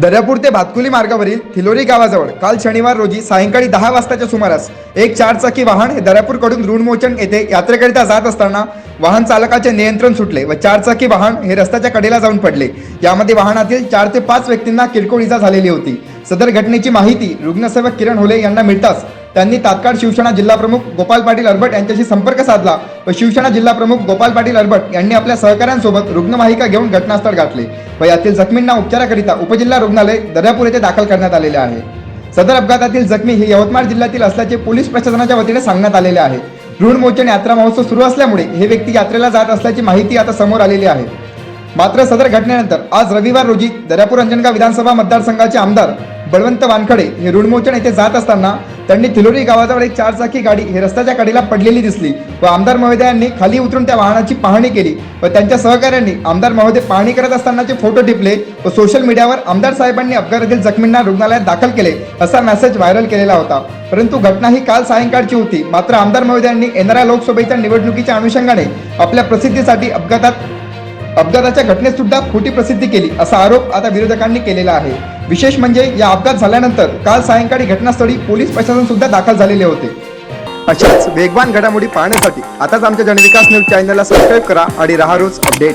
दर्यापूर ते भातकुली मार्गावरील थिलोरी गावाजवळ काल शनिवार रोजी सायंकाळी दहा वाजताच्या सुमारास एक चारचाकी वाहन हे दर्यापूरकडून ऋणमोचन येथे यात्रेकरिता जात असताना वाहन चालकाचे नियंत्रण सुटले व चारचाकी वाहन हे रस्त्याच्या कडेला जाऊन पडले. यामध्ये वाहनातील चार ते पाच व्यक्तींना किरकोळ इजा झालेली होती. सदर घटनेची माहिती रुग्णसेवक किरण होले यांना मिळताच त्यांनी तात्काळ शिवसेना जिल्हाप्रमुख गोपाल पाटील अरबट यांच्याशी संपर्क साधला व शिवसेना जिल्हाप्रमुख गोपाल पाटील अर्बट यांनी आपल्या सहकाऱ्यांसोबत रुग्णवाहिका घेऊन घटनास्थळ गाठले व यातील जखमींना उपचाराकरिता उपजिल्हा रुग्णालय दर्यापूर येथे दाखल करण्यात आलेले आहे. सदर अपघातातील जखमी हे यवतमाळ जिल्ह्यातील असल्याचे पोलीस प्रशासनाच्या वतीने सांगण्यात आलेले आहे. ऋणमोचन यात्रा महोत्सव सुरू असल्यामुळे हे व्यक्ती यात्रेला जात असल्याची माहिती आता समोर आलेली आहे. मात्र सदर घटनेनंतर आज रविवार रोजी दर्यापूर अंजनगाव विधानसभा मतदारसंघाचे आमदार बळवंत वानखडे हे ऋणमोचन येथे जात असताना त्यांनी थिलोरी गावाजवळ एक चारचाकी गाडी हे रस्त्याच्या कडेला पडलेली दिसली व आमदार महोदयांनी खाली उतरून त्या वाहनाची पाहणी केली व त्यांच्या सहकाऱ्यांनी आमदार महोदय पाहणी करत असतानाचे फोटो टिपले व सोशल मीडियावर आमदार साहेबांनी अपघातातील जखमींना रुग्णालयात दाखल केले असा मेसेज व्हायरल केलेला होता. परंतु घटना ही काल सायंकाळची होती. मात्र आमदार महोदयांनी येणाऱ्या लोकसभेच्या निवडणुकीच्या अनुषंगाने आपल्या प्रसिद्धीसाठी अपघातात अपघाताच्या घटनेत सुद्धा खोटी प्रसिद्धी केली असा आरोप आता विरोधकांनी केलेला आहे. विशेष म्हणजे या अपघात झाल्यानंतर काल सायंकाळी घटनास्थळी पोलीस प्रशासन सुद्धा दाखल झालेले होते. अशाच वेगवान घडामोडी पाहण्यासाठी आताच आमच्या जनविकास न्यूज चॅनलला सबस्क्राईब करा आणि राहा रोज अपडेट.